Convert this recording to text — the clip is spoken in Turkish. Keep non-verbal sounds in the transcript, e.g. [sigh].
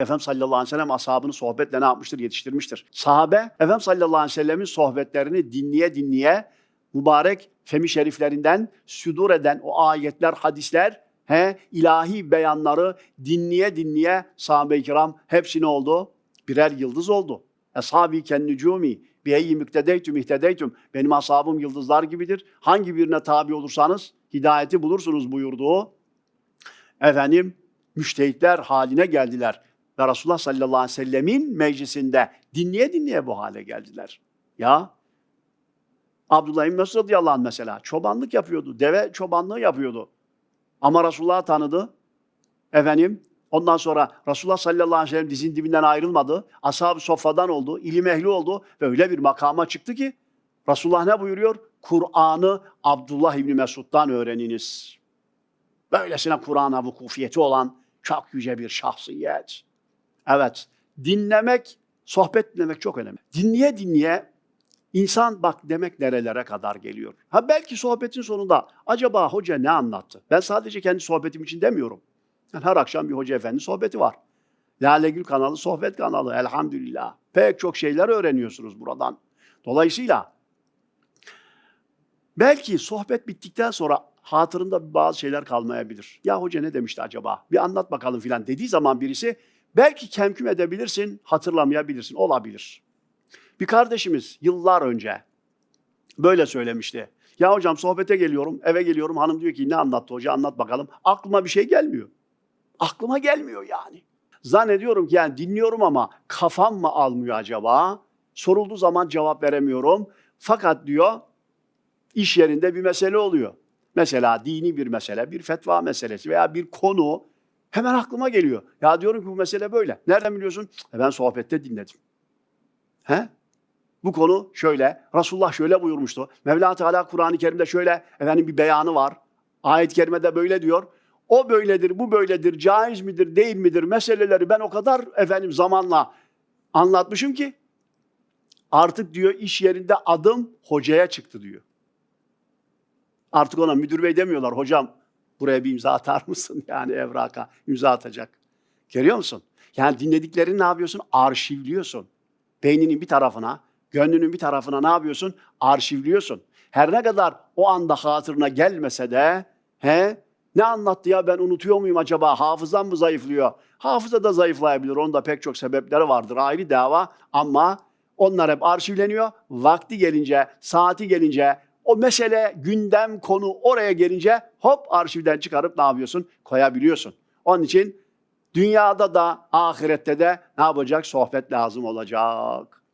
Efendimiz sallallahu aleyhi ve sellem ashabını sohbetle ne yapmıştır? Yetiştirmiştir. Sahabe Efendimiz sallallahu aleyhi ve sellemin sohbetlerini dinleye dinleye mübarek femi şeriflerinden südur eden o ayetler, hadisler, he, ilahi beyanları dinleye dinleye sahabe-i kiram hepsi ne oldu? Birer yıldız oldu. Eshabi ken nücumi biyeyyi müktedeytüm ihtedeytüm. Benim ashabım yıldızlar gibidir. Hangi birine tabi olursanız hidayeti bulursunuz buyurduğu. Efendim müştehitler haline geldiler. Ve Resulullah sallallahu aleyhi ve sellemin meclisinde dinleye dinleye bu hale geldiler. Ya Abdullah İbni Mesud radıyallahu anh mesela çobanlık yapıyordu. Deve çobanlığı yapıyordu. Ama Resulullah'ı tanıdı. Efendim ondan sonra Resulullah sallallahu aleyhi ve sellem dizin dibinden ayrılmadı. Ashab-ı soffadan oldu. ilim ehli oldu. Ve öyle bir makama çıktı ki Resulullah ne buyuruyor? Kur'an'ı Abdullah İbni Mesud'dan öğreniniz. Böylesine Kur'an'a vukufiyeti olan çok yüce bir şahsiyet. Evet, dinlemek, sohbet dinlemek çok önemli. Dinleye dinleye insan bak demek nerelere kadar geliyor. Ha belki sohbetin sonunda acaba hoca ne anlattı? Ben sadece kendi sohbetim için demiyorum. Yani her akşam bir hoca efendi sohbeti var. Lale Gül kanalı sohbet kanalı elhamdülillah. Pek çok şeyler öğreniyorsunuz buradan. Dolayısıyla belki sohbet bittikten sonra hatırında bazı şeyler kalmayabilir. Ya hoca ne demişti acaba? Bir anlat bakalım filan dediği zaman birisi belki kemküm edebilirsin, hatırlamayabilirsin. Olabilir. Bir kardeşimiz yıllar önce böyle söylemişti. Ya hocam sohbete geliyorum, eve geliyorum. Hanım diyor ki ne anlattı hoca anlat bakalım. Aklıma bir şey gelmiyor. Aklıma gelmiyor yani. Zannediyorum ki yani dinliyorum ama kafam mı almıyor acaba? Sorulduğu zaman cevap veremiyorum. Fakat diyor iş yerinde bir mesele oluyor. Mesela dini bir mesele, bir fetva meselesi veya bir konu hemen aklıma geliyor. Ya diyorum ki bu mesele böyle. Nereden biliyorsun? E ben sohbette dinledim. He? Bu konu şöyle, Resulullah şöyle buyurmuştu. Mevla Teala Kur'an-ı Kerim'de şöyle efendim bir beyanı var. Ayet-i kerimede böyle diyor. O böyledir, bu böyledir, caiz midir, değil midir meseleleri ben o kadar efendim zamanla anlatmışım ki artık diyor iş yerinde adım hocaya çıktı diyor. Artık ona müdür bey demiyorlar. Hocam buraya bir imza atar mısın? [laughs] Yani evraka imza atacak. Görüyor musun? Yani dinlediklerini ne yapıyorsun? Arşivliyorsun. Beyninin bir tarafına, gönlünün bir tarafına ne yapıyorsun? Arşivliyorsun. Her ne kadar o anda hatırına gelmese de he ne anlattı ya ben unutuyor muyum acaba? Hafızam mı zayıflıyor? Hafıza da zayıflayabilir. Onun da pek çok sebepleri vardır. Ayrı dava ama onlar hep arşivleniyor. Vakti gelince, saati gelince, o mesele, gündem, konu oraya gelince hop arşivden çıkarıp ne yapıyorsun? Koyabiliyorsun. Onun için dünyada da ahirette de ne yapacak? Sohbet lazım olacak.